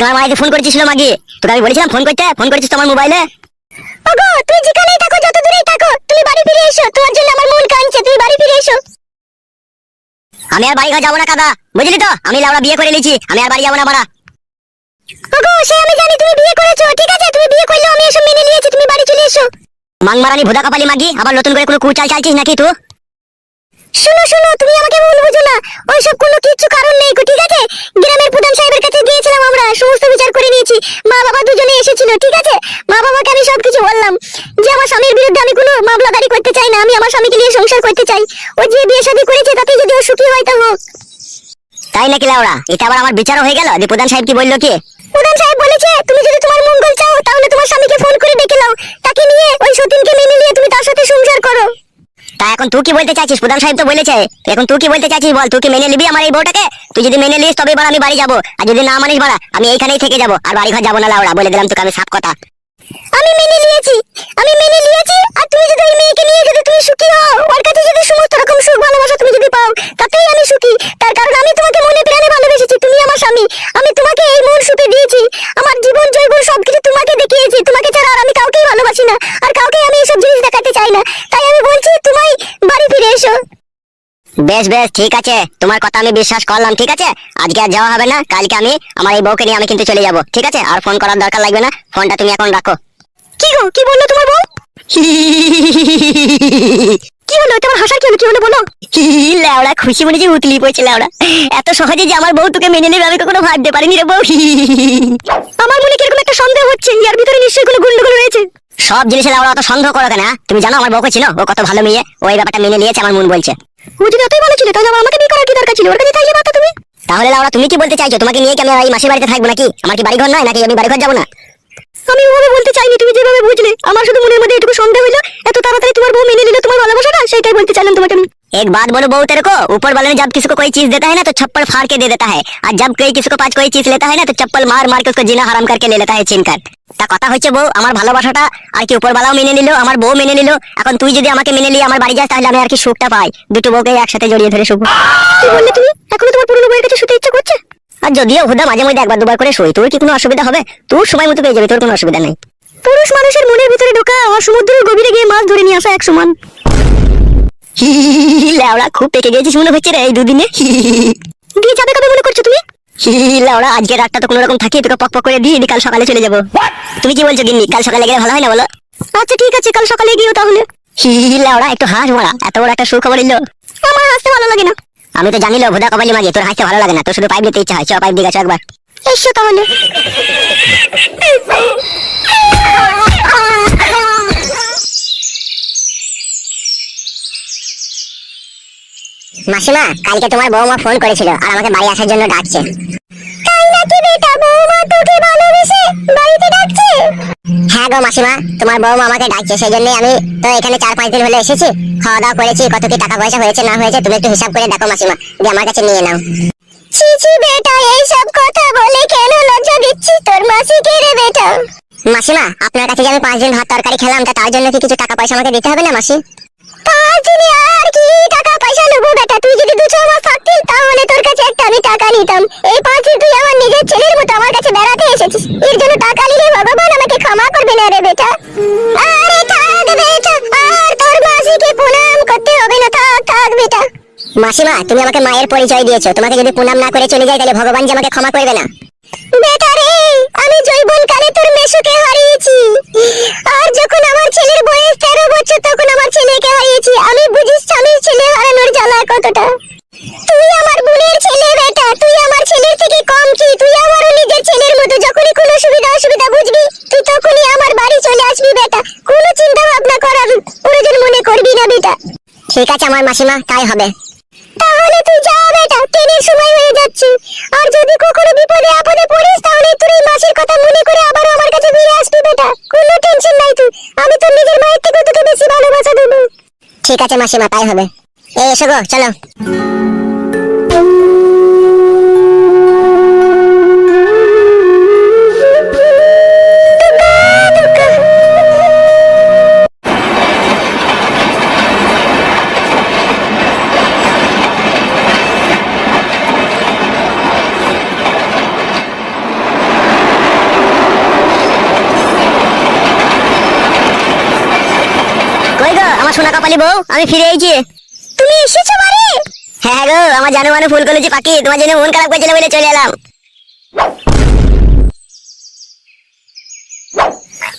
গান মারাইতে ফোন করেছিস মাগি? তোকে আমি বলেছিলাম ফোন করতে। ফোন করেছিস তোমার মোবাইলে ওগো তুমি যেখানেই থাকো যত দূরেই থাকো তুমি বাড়ি ফিরে এসো। তোমার জন্য আমার মন কাঁদছে তুমি বাড়ি ফিরে এসো। আমি আর বাড়ি ঘর যাব না কাদা। বুঝলি তো? আমি লাউড়া বিয়ে করে নিয়েছি আমি আর বাড়ি যাব না বাড়া ওগো সে আমি জানি তুমি বিয়ে করেছ ঠিক আছে? তুমি বিয়ে করলেও আমি এসব মেনে নিয়েছি তুমি বাড়ি চলে এসো। মাংমারানি ভোদা কপালি মাগি আবার নতুন করে কোনো কুচাল চালছিস নাকি তুই? শোনো শোনো তুমি আমাকে ভুল বুঝো না। ওইসব কোনো কিচ্ছু কারণ নেই গো, ঠিক আছে? গ্রামের প্রধান সাহেবের কাছে গিয়েছিলাম আমরা সমস্ত বিচার করে নিয়েছি। মা বাবা দুজনে এসেছিল ঠিক আছে? মা বাবাকে আমি সবকিছু বললাম যে আমার স্বামীর বিরুদ্ধে আমি কোনো মামলা দাঁড়ি করতে চাই না আমি আমার স্বামীকে নিয়ে সংসার করতে চাই। ও যে বিয়ে শাদী করেছে তাতে যদি ও সুখী হয় তা হোক। তাই নাকি লাউড়া? এটা আবার আমার বিচারও হয়ে গেল? যে প্রধান সাহেব কি বলল কি? প্রধান সাহেব বলেছে তুমি যদি তোমার মঙ্গল চাও তাহলে তোমার স্বামীকে ফোন করে ডেকে নাও। তাকে নিয়ে ওই সতীনকে মেনে নিয়ে তুমি তার সাথে সংসার করো। তা এখন তুই কি বলতে চাইছিস? প্রধান সাহেব তো বলেছে। এখন তুই কি বলতে চাইছিস বল? তুই কি মেনে নিবি আমার এই বউটাকে? তুই যদি মেনে নিস, তবে আমি বাড়ি যাব। আর যদি না মানিস বাড়া আমি এইখানেই থেকে যাব। আর বাড়ি ঘর যাব না লাউড়া, বলে দিলাম তোকে আমি সাফ কথা। আমি মেনে নিয়েছি। আমি মেনে নিয়েছি। আর তুমি যদি ওই মেয়েকে নিয়ে যদি তুমি সুখী হও, ওর কাছে যদি সমস্ত রকম সুখ, ভালোবাসা তুমি যদি পাও তাতেই আমি সুখী তার কারণ আমি তোমাকে মনে প্রাণে ভালোবেসেছি তুমি আমার স্বামী আমি তোমাকে এই মন সুপে দিয়েছি আমার জীবন জৈবন সবকিছু তোমাকে দেখিয়েছি তোমাকে ছাড়া আর আমি কাউকেই ভালোবাসি না আর কাউকে আমি এসব জিনিস দেখাতে চাই না তাই আমি বলছি তোমায় বাড়ি ফিরে এসো বেশ বেশ ঠিক আছে। তোমার কথা আমি বিশ্বাস করলাম ঠিক আছে? আজকে আর যাওয়া হবে না কালকে আমি আমার এই বউকে নিয়ে আমি কিন্তু চলে যাব ঠিক আছে? আর ফোন করার দরকার লাগবে না ফোনটা তুমি এখন রাখো। কি গো কি বলল তোমার বউ? কি হলো তোমার হাসার কি হলো? কি হলো বলো? লেওড়া খুশি মনে যে উতলি পড়ছে লেওড়া। এত সহজে যে আমার বউ তোকে মেনে নেবে আমি কখনো ভাবতে পারিনি রে বউ। আমার মনে কীরকম একটা সন্দেহ হচ্ছে? ইয়ার ভিতরে নিশ্চয়ই কোনো গুন্ডগোল রয়েছে। সব জিনিসে লেওড়া অত সন্দেহ করো কেন হ্যাঁ? তুমি জানো আমার বউকে ছিল ও কত ভালো মেয়ে ওই ব্যাপারটা মেনে নিয়েছে আমার মন বলছে। ও যদি এতই ভালো ছিল তাহলে আবার আমাকে বিয়ে করার কি দরকার ছিল? ওর কাছে চাইলে মাথা তুমি? তাহলে লাউড়া তুমি কি বলতে চাইছো? তোমাকে নিয়ে কি আমি এই মাসির বাড়িতে থাকব নাকি? আমার কি বাড়ি ঘর নয়? নাকি আমি বাড়ি ঘর যাব না? আমি ওভাবে বলতে চাইনি তুমি যেভাবে বুঝলে। আমার শুধু মনের মধ্যে এটুকু সন্দেহ হইল এত তাড়াতাড়ি তোমার বউ মেনে নিল তোমার ভালোবাসাটা? সেটাই বলতে চাইলাম তোমাকে আমি। एक बात बोलो बहू तेरे को ऊपर वाले ने जब किसी को कोई चीज देता है ना तो छप्पड़ फाड़ के दे देता है और जब कोई किसी को पाँच कोई चीज लेता है ना तो चप्पल मार मार के उसको जीना हराम करके ले लेता है छीन कर তা কথা হচ্ছে বউ আমার ভালোবাসাটা আর কি উপরওয়ালাও মেনে নিল আমার বউ মেনে নিল এখন তুই যদি আমাকে মেনে নিয়ে আমার বাড়ি যাস তাহলে আমি আর কি সুখটা পাই দুটো বউকে একসাথে জড়িয়ে ধরে শুভ কি বললে তুমি এখনো তোমার পুরনো বইয়ের কাছে শুতে ইচ্ছা করছে আর যদিও হুদা মাঝে মধ্যে একবার দুবার করে শুই তোর কি কোনো অসুবিধা হবে তোর সময় মতো পেয়ে যাবে তোর কোনো অসুবিধা নেই পুরুষ মানুষের মনের ভিতরে ঢোকা আর সমুদ্রের গভীরে গিয়ে মাছ ধরে নিয়ে আসা এক সমান লেওড়া খুব পেকে গেছিস মনে হচ্ছে রে এই দুদিনে। দিয়ে যাবে কবে মনে করছ তুমি? লেওড়া আজকে রাতটা তো কোনো রকম থাকি তোকে পক পক করে দিয়ে কাল সকালে চলে যাব। তুমি কি বলছো গিন্নি কাল সকালে গেলে ভালো হয় না বলো? আচ্ছা ঠিক আছে কাল সকালে গিয়েও তাহলে। লেওড়া একটু হাস মারা এত বড় একটা সুখবর এলো। আমার হাসতে ভালো লাগে না। আমি তো জানিল ভোদা কপালি মাগে তোর হাসতে ভালো লাগে না তোর শুধু পাইপ দিতে ইচ্ছা হয় চ পাইপ দিয়ে গেছো একবার। এসো তাহলে। মাসিমা কালকে তোমার বৌমা ফোন করেছিল আর আমাকে বাড়ি আসার জন্য ডাকছে। তাই নাকি বেটা বৌমা তোকে ভালোবেসে বাড়িতে ডাকছে? হ্যাঁ গো মাসিমা তোমার বৌমা আমাকে ডাকছে সেই জন্যই আমি তো এখানে চার পাঁচ দিন হলে এসেছি। খাওয়া দাওয়া করেছি কত কি টাকা পয়সা হয়েছে না হয়েছে তুমি একটু হিসাব করে দেখো মাসিমা দিয়ে আমার কাছে নিয়ে নাও। ছি ছি বেটা এই কথা বলে কেন লজ্জা দিচ্ছিস তোর মাসিকে রে বেটা? মাসিমা আপনার কাছে যে আমি পাঁচ দিন ভাত তরকারি খেলাম তা তার জন্য কি কিছু টাকা পয়সা আমাকে দিতে হবে না মাসি? আমি টাকা নিতাম। মাসিমা, তুমি আমাকে মায়ের পরিচয় দিয়েছ। তোমাকে যদি প্রণাম না করে চলে যাই তাহলে ভগবান যে আমাকে ক্ষমা করবে না। বেটা রে, আমি জৈবন কালে তোর মেশুকে হারিয়েছি। আমার মাসিমা, তাই হবে। তাহলে তুই যা বেটা ট্রেনের সময় হয়ে যাচ্ছে। আর যদি কখনো বিপদে আপদে পড়িস, তাহলে তুই এই মাসির কথা মনে করে আবার আমার কাছে ফিরে আসবি বেটা। কোনো টেনশন নাই তুই। আমি তোর নিজের মায়ের থেকে তোকে বেশি ভালোবাসা দেব। ঠিক আছে মাসিমা, তাই হবে। এই, এসো গো, চলো। হ্যাঁ গো মানে ফুল করেছি পাখি, তোমার জন্য খারাপ করছিল বলে চলে এলাম।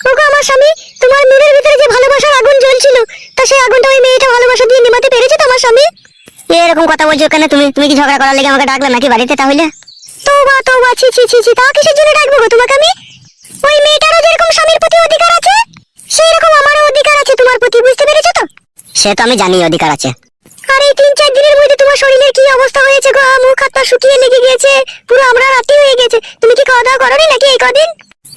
ওগো, আমার স্বামী, তোমার মনের ভিতরে যে ভালোবাসার আগুন জ্বলছিল, তা সেই আগুনটা ওই মেয়েটা এরকম কথা বলছো কেন? তুমি তুমি কি ঝগড়া করার লেগে আমাকে নাকি বাড়িতে তাহলে? তোমাকে আমি? ওই যেরকম স্বামীর প্রতি অধিকার আছে সেই রকম আমারও অধিকার আছে তোমার প্রতি বুঝতে পেরেছ তো? সে তো আমি জানি অধিকার আছে। আর তিন চার দিনের মধ্যে তোমার শরীরের কি অবস্থা হয়েছে গো? মুখ হাত পা শুকিয়ে লেগে গেছে পুরো আমরা রাতি হয়ে গেছে। তুমি কি খাওয়া দাওয়া করোনি নাকি এই কদিন?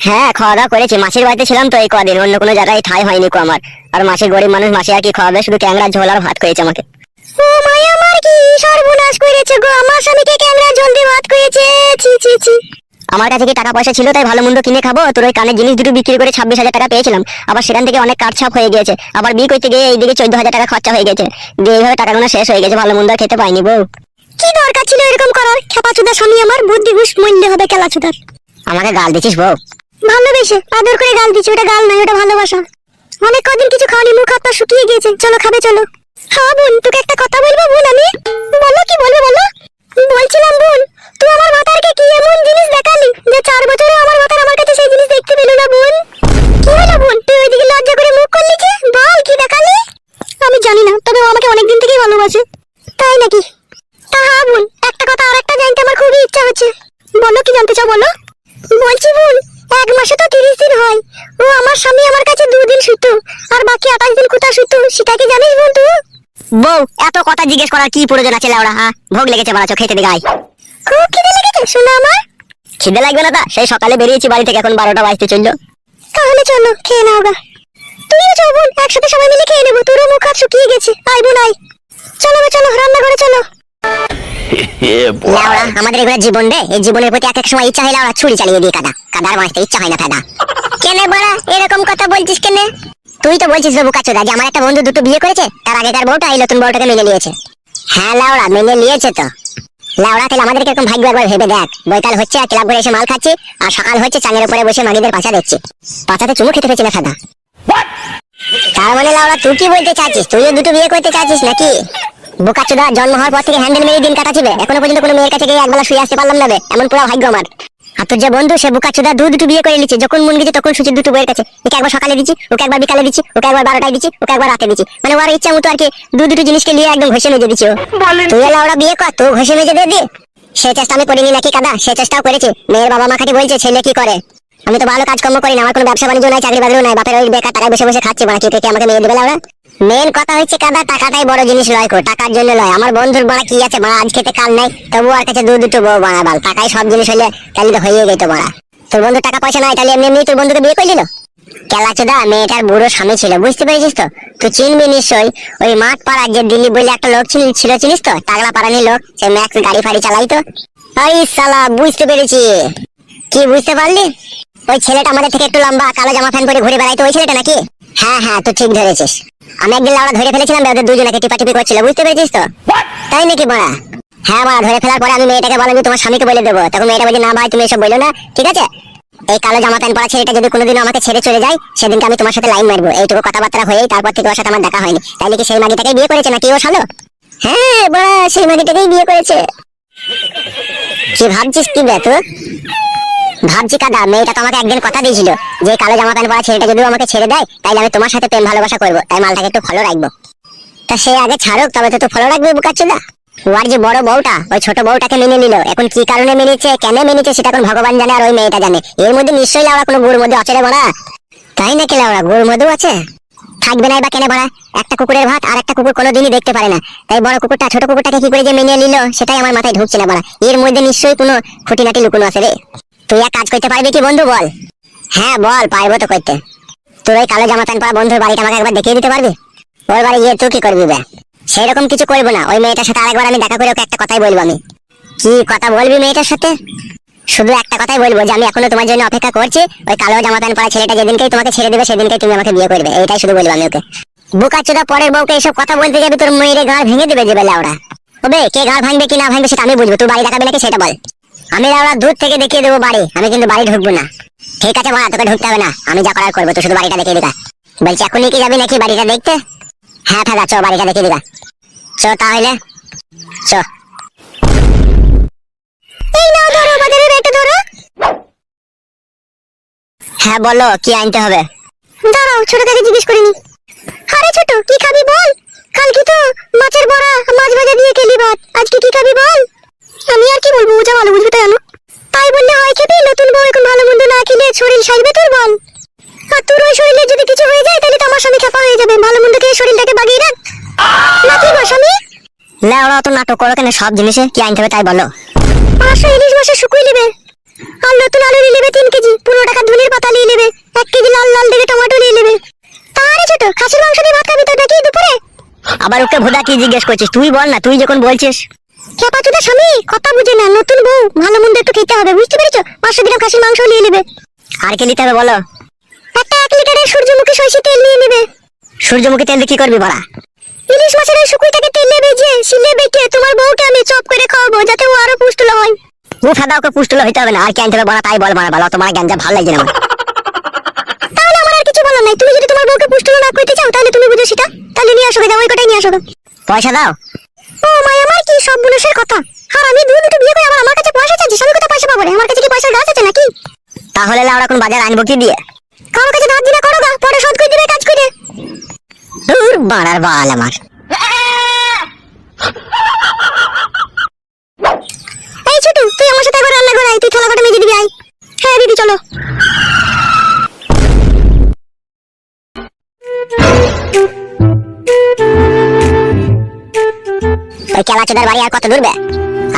হ্যাঁ খাওয়া দাওয়া করেছি। মাসির বাড়িতে ছিলাম তো এই কদিন অন্য কোনো জায়গায় ঠাই হয়নি কো আমার। আর মাসির গরিব মানুষ মাসি আর কি খাওয়াবে? শুধু ক্যাংরা ঝোল আর ভাত করেছে আমাকে। ও মায়া আমার কি সর্বনাশ করেছে গো? আমার স্বামীকে ক্যাংরা জল দিয়ে ভাত করেছে। ছি ছি ছি। আমার কাছে কি টাকা পয়সা ছিল তাই ভালো মন্দ কিনে খাব? তোর ওই কানের জিনিস দুটো বিক্রি করে ছাব্বিশ হাজার টাকা পেয়েছিলাম। আবার সেখান থেকে অনেক কাটছাপ হয়ে গেছে আবার বিয়ে করতে গিয়ে এইদিকে চোদ্দ হাজার টাকা খরচা হয়ে গেছে। দিয়ে এইভাবে টাকাগুলো শেষ হয়ে গেছে ভালো মন্দ খেতে পাইনি বউ। কি দরকার ছিল এরকম করার? খেপাচুদা স্বামী আমার বুদ্ধি ঘুষ মূল্য হবে খেলাচুদার। আমাকে গাল দিছিস বউ? ভালোবেসে আদর করে গাল দিচ্ছি ওটা গাল নয় ওটা ভালোবাসা। অনেক কদিন কিছু খাওয়ানি মুখ হাত পা শুকিয়ে গিয়েছে। চলো খাবে চলো। হ্যাঁ বোন তোকে একটা কথা বলব বোন আমি? বলো কি বলব বলো? বলছিলাম বোন তুই আমার মাথারকে কি এমন জিনিস দেখালি যে চার বছরে আমার মাথার আমার কাছে সেই জিনিস দেখতে পেল না বোন কি হলো বোন তুই ওইদিকে লজ্জা করে মুখ করলি যে? বল, কি দেখালি? আমি জানি না, তবে ও আমাকে অনেকদিন থেকেই ভালোবাসে। তাই নাকি? জিজ্ঞেস করার কি প্রয়োজন আছে লাউড়া হ্যাঁ? ভোগ লেগেছে বাড়াচ্ছ খেতে দিগাই খুব খিদে লেগেছে শোনো আমার। খিদে লাগবে না তা? সেই সকালে বেরিয়েছি বাড়ি থেকে এখন বারোটা বাজতে চলল। তাহলে চলো খেয়ে নাও গা। তুমিও চল বোন একসাথে সবাই মিলে খেয়ে নেব তোরও মুখ হাত শুকিয়ে গেছে আই বোন আই চলো গো, চলো রান্না করে চলো. লাউড়া আমাদের এগুলো জীবন রে এই জীবনের প্রতি এক এক সময় ইচ্ছা হয় লাউড়া ছুরি চালিয়ে দিয়ে কাদা। কাদার মাছতে ইচ্ছা হয় না কাদা কেনে বড়া এরকম কথা বলছিস কেনে? তুই তো বলছিস বাবু কাচুদা যে আমার একটা বন্ধু দুটো বিয়ে করেছে, তার আগেকার বউটা এই নতুন বউটাকে মেনে নিয়েছে। হ্যাঁ লাউড়া, মেনে নিয়েছে তো। লাউড়া, তাহলে আমাদের কীরকম ভাগ্য একবার ভেবে দেখ। বৈকাল হচ্ছে আর ক্লাব করে এসে মাল খাচ্ছি, আর সকাল হচ্ছে চাঙের উপরে বসে মাগিদের পাচা দেখছি। পাচাতে চুমু খেতে পেয়েছি না সাদা। তার মানে লাউড়া, তুই কি বলতে চাচ্ছিস তুইও দুটো বিয়ে করতে চাচ্ছিস নাকি? বোকাচোদা, জন্ম হওয়ার পর থেকে হ্যান্ডেল মেরে দিন কাটাচ্ছিবে। এখনও পর্যন্ত কোনো মেয়ের কাছে গিয়ে একবেলা শুয়ে আসতে পারলাম না এমন পুরো ভাগ্য আমার। আর তোর যে বন্ধু সে বোকাচোদা দু দুটো বিয়ে করে নিচ্ছে। যখন মন গেছে তখন সুচির দুটো বইয়ের কাছে ওকে একবার সকালে দিচ্ছি ওকে একবার বিকালে দিচ্ছি ওকে একবার বারোটায় দিচ্ছি ওকে একবার রাতে দিচ্ছি। মানে ওর ইচ্ছা মতো আর কি দু দুটো জিনিসকে নিয়ে একদম ঘষে মেজে দিচ্ছি ও। তুই এলা ওরা বিয়ে কর তো ঘষে মেজে দিয়ে দি। সে চেষ্টা আমি করিনি নাকি কাদা সে চেষ্টাও করেছি। মেয়ের বাবা মা খাটি বলছে ছেলে কি করে? আমি তো ভালো কাজকর্ম করি না আমার কোনো ব্যবসা বাণিজ্য নাই চাকরি বাকরিও নাই বাপের ওই বেকার টাকা বসে বসে খাচ্ছি বাড়া কি থেকে আমাকে মেয়ে দেবে ওরা? মেন কথা হচ্ছে কাদা, টাকাটাই বড় জিনিস লয় কো, টাকার জন্য লয়। আমার বন্ধুর বাড়া কি আছে, বাড়া আজ খেতে কাল নাই। তবু আর কাছে দু, দুটো বউ বাড়া বাল। টাকাই সব জিনিস হলে তাহলে তো হয়ে যেত বাড়া। তোর বন্ধু টাকা পয়সা নাই, তাহলে এমনি এমনি তোর বন্ধুকে বিয়ে করে দিল? কেলাচোদা মেয়েটার বুড়ো স্বামী ছিল, বুঝতে পেরেছিস তো? তুই চিনবি নিশ্চয়ই, ওই মাঠ পাড়ার যে দিল্লি বলে একটা লোক ছিল ছিল, চিনিস তো? টাগলা পাড়ানি লোক, সে ম্যাক্স গাড়ি ফাড়ি চালাই তো আরে সালা বুঝতে পেরেছি। কি বুঝতে পারলি? ওই ছেলেটা আমাদের থেকে একটু লম্বা, কালো জামা প্যান্ট পরে ঘুরে বেড়াইতো ওই ছেলেটা নাকি? হ্যাঁ হ্যাঁ তুই ঠিক ধরেছিস। আমি একদিন লাউড়া ধরে ফেলেছিলাম ওদের দুজনকে টিপাটিপি করছিল, বুঝতে পেরেছিস তো? তাই নাকি বড়া? হ্যাঁ বড়া, ধরে ফেলার পরে আমি মেয়েটাকে বললাম যে তোমার স্বামীকে বলে দেবো। তখন মেয়েটা বলছে, না ভাই, তুমি এসব বলল না, ঠিক আছে? এই কালো জামা প্যান্ট পরা ছেলেটা যদি কোনোদিন আমাকে ছেড়ে চলে যায়, সেদিনকে আমি তোমার সাথে লাইন মারবো। এইটুকু কথাবার্তা হয়েই তারপর থেকে ওর সাথে আমার দেখা হয়নি। তাইলে কি সেই মাগিটাকে বিয়ে করেছে নাকি ও শালো? হ্যাঁ বড়া, সেই মাগিটাকেই বিয়ে করেছে। কি ভাবছিস কি তুই? ভাবছি কাদা, মেয়েটা তো আমাকে একদিন কথা দিয়েছিল যে কালো জামা প্যান্ট পরা ছেলেটা যদি আমাকে ছেড়ে দেয় তাহলে আমি তোমার সাথে প্রেম ভালোবাসা করব। তাই মালটাকে একটু ফলো রাখব। তা সে আগে ছাড়ুক, তবে তো ফলো রাখবি বুকাচ্ছুদা ওর যে বড় বউটা, ওই ছোট বউটাকে মেনে নিল। এখন কি কারণে মেনেছে, কেন মেনেছে সেটা এখন ভগবান জানে, আর ওই মেয়েটা জানে। এর মধ্যে নিশ্চয়ই লাউড়া কোনো গুড় মধ্যে অচরে বড়া। তাই নাকি লাউড়া, গুড় মধ্যেও আছে? থাকবে না বা কেন ভরা। একটা কুকুরের ভাত আর একটা কুকুর কোনোদিনই দেখতে পারে না। তাই বড় কুকুরটা, ছোট কুকুরটাকে কি করে যে মেনে নিল, সেটাই আমার মাথায় ঢুকছে না বলা এর মধ্যে নিশ্চয়ই কোনো খুঁটিনাটি লুকুনো আছে রে। তুই এক কাজ করতে পারবি কি বন্ধু বল? হ্যাঁ বল, পারব তো করতে। তোর ওই কালো জামা প্যান্ট পরা বন্ধুর বাড়িটা আমাকে একবার দেখিয়ে দিতে পারবি? ওর বাড়ি গিয়ে তুই কি করবি বে? সেরকম কিছু করব না। ওই মেয়েটার সাথে আরেকবার আমি দেখা করে ওকে একটা কথাই বলব আমি। কি কথা বলবি মেয়েটার সাথে? শুধু একটা কথাই বলব যে আমি এখনও তোমার জন্য অপেক্ষা করছি। ওই কালো জামা প্যান্ট পরা ছেলেটা যেদিনকেই তোমাকে ছেড়ে দেবে, সেদিনকেই তুমি আমাকে বিয়ে করবে। এইটাই শুধু বলব আমি ওকে। বুকাচুদা পরের বউকে এসব কথা বলতে যাবি, তোর মেয়েরে গাড় ভেঙে দেবে যে বেলা ওরা। ওবে, কে গাড় ভাঙবে, কি না ভাঙবে, সেটা আমি বুঝব। তুই বাড়ি দেখাবি নাকি সেটা বল। আমি ওরা দূর থেকে দেখিয়ে দেবো বাড়ি। আমি কিন্তু বাড়ি ঢুকবো না। ঠিক আছে মা, তোকে ঢুকতে হবে না। আমি যা করার করব, তুই শুধু বাড়িটা দেখিয়ে দিকা বলছি, এখনই কি যাবি নাকি বাড়িটা দেখতে? হ্যাঁ ফেদা, চ, বাড়িটা দেখে দিবা চ তাহলে। চ। হ্যাঁ বলো, কি আনতে হবে? দাঁড়াও, ছোট কাকে জিজ্ঞেস করিনি। আরে ছোট, কি খাবি বল? কালকে তো মাছের বড়া, মাছ ভাজা দিয়ে খেলি ভাত। আজকে কি খাবি বল? আমি আর কি বলব ও যা ভালো বুঝবে তাই জানো তাই বললে হয় খেবি নতুন বউ এখন ভালো মন্দ না খেলে শরীর সাজবে তোর বল। আর তোর ওই শরীরে যদি কিছু হয়ে যায় তাহলে তো আমার স্বামী খেপা হয়ে যাবে। ভালো মন্দ খেয়ে শরীরটাকে বাগিয়ে রাখ। নাকি গো স্বামী? লেওড়া তো নাটক করো কেন? সব জিনিসে কি আনতে হবে তাই বলো। পাঁচশো ইলিশ মাসে শুকুই নেবে। আর নতুন আলু নিয়ে নেবে তিন কেজি। পনেরো টাকা ধনির পাতা নিয়ে নেবে। এক কেজি লাল লাল দেখে টমেটো নিয়ে নেবে। তাহলে ছোট খাসির মাংস দিয়ে ভাত খাবি তো নাকি দুপুরে। আবার ওকে ভুদা কি জিজ্ঞেস করছিস? তুই বল না তুই যখন বলছিস। খেপা স্বামী, কথা বুঝে না, নতুন বউ, ভালো মন্দ একটু খেতে হবে, বুঝতে পেরেছ? পাঁচশো গ্রাম খাসির মাংস নিয়ে নেবে। আর কি নিতে হবে বলো? একটা এক লিটারের সূর্যমুখী সরষে তেল নিয়ে নেবে। সূর্যমুখী তেল কি করবি বড়া ইলিশ মাছের ওই শুকুইটাকে তেলে ভেজে, শিলে বেটে তোমার বউকে আমি চপ করে খাওয়াবো, যাতে ও আরও পুষ্টল হয়। ও ফেদা ওকে পুষ্টল হইতে হবে না, আর কি আনতে হবে বড়া তাই বল বড়া বলো, তোমার গ্যাঞ্জা ভালো লাগছে না তাহলে আমার আর কিছু বলার নাই, তুমি যদি তোমার বউকে পুষ্টল না করতে চাও, তাহলে তুমি বুঝো সেটা। তাহলে নিয়ে আসো জামাই কটাই নিয়ে আসো পয়সা দাও। ও আমার কি সব বুনসের কথা? আর আমি দু দুটো বিয়ে করে আবার আমার কাছে পয়সা চাচ্ছিস আমি কোথায় পয়সা পাবো রে? আমার কাছে কি পয়সার গাছ আছে নাকি? তাহলে লাউড়া কোন বাজার আনব কি দিয়ে? কারোর কাছে ধার দিনা করো গা পরে শোধ করে দিবে কাজ করে। দূর বাড়ার বাল আমার। এই ছোটু তুই আমার সাথে একবার রান্না করে আয় তুই থালা কাটা মেজে দিবি আয়। হ্যাঁ দিদি চলো। ওই কেলাচোদার বাড়ি আর কত দূরবে?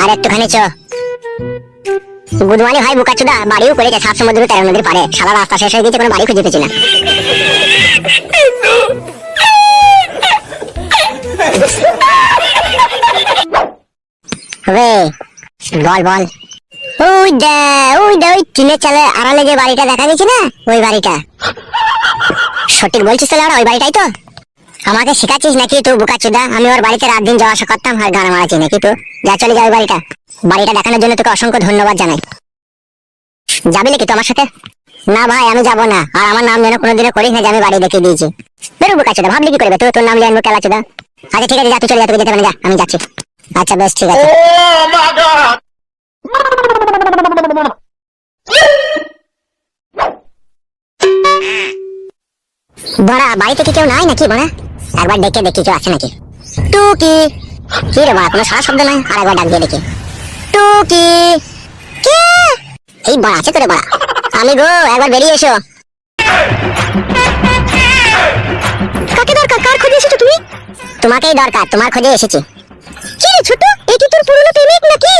আর একটুখানি চ। গুদমানি ভাই বুকাচুদা বাড়িও করেছে, সাত সমুদ্র তেরো নদীর পারে সারা রাস্তা শেষ হয়ে গেছে কোনো বাড়ি খুঁজে পেয়েছি না। বল বল। ওই দে ওই দে, ওই টিনের চালে আড়ালে যে বাড়িটা দেখা গেছে না, ওই বাড়িটা। সঠিক বলছিস তাহলে ওই বাড়িটাই তো। আমাকে শেখাচ্ছিস নাকি তুই বুকাচুদা আমি ওর বাড়িতে রাত দিন যাওয়া আসা করতাম, আর গান মারাচ্ছি নাকি তুই? যা, চলে যা বাড়িটা। বাড়িটা দেখানোর জন্য তোকে অসংখ্য ধন্যবাদ জানাই। যাবি নাকি তো আমার সাথে? না ভাই, আমি যাব না। আর আমার নাম যেন কোনোদিনও করিস না যে আমি বাড়ি দেখে দিয়েছি। বেরো বুকাচুদা ভাবলি কি করবে? তুই তোর নাম জানব কেলাচুদা আচ্ছা ঠিক আছে, যা, তুই চলে যা, তোকে যেতে পারে যা, আমি যাচ্ছি। আচ্ছা বেশ, ঠিক আছে। Oh my god! বড়া, বাড়িতে কি কেউ নাই নাকি বড়া? একবার ডেকে দেখি কেউ আছে নাকি। টুকি। কি কি রে বড়া, কোনো সারা শব্দ নাই? আর একবার ডাক দিয়ে দেখি। টুকি। কি? এই বড়া আছে তো রে বড়া। আমি গো, একবার বেরিয়ে এসো। কাকে দরকার? কার খুঁজে এসেছ তুমি? তোমাকেই দরকার, তোমার খুঁজে এসেছি। কি ছোট এ কি তোর পুরনো প্রেমিক নাকি?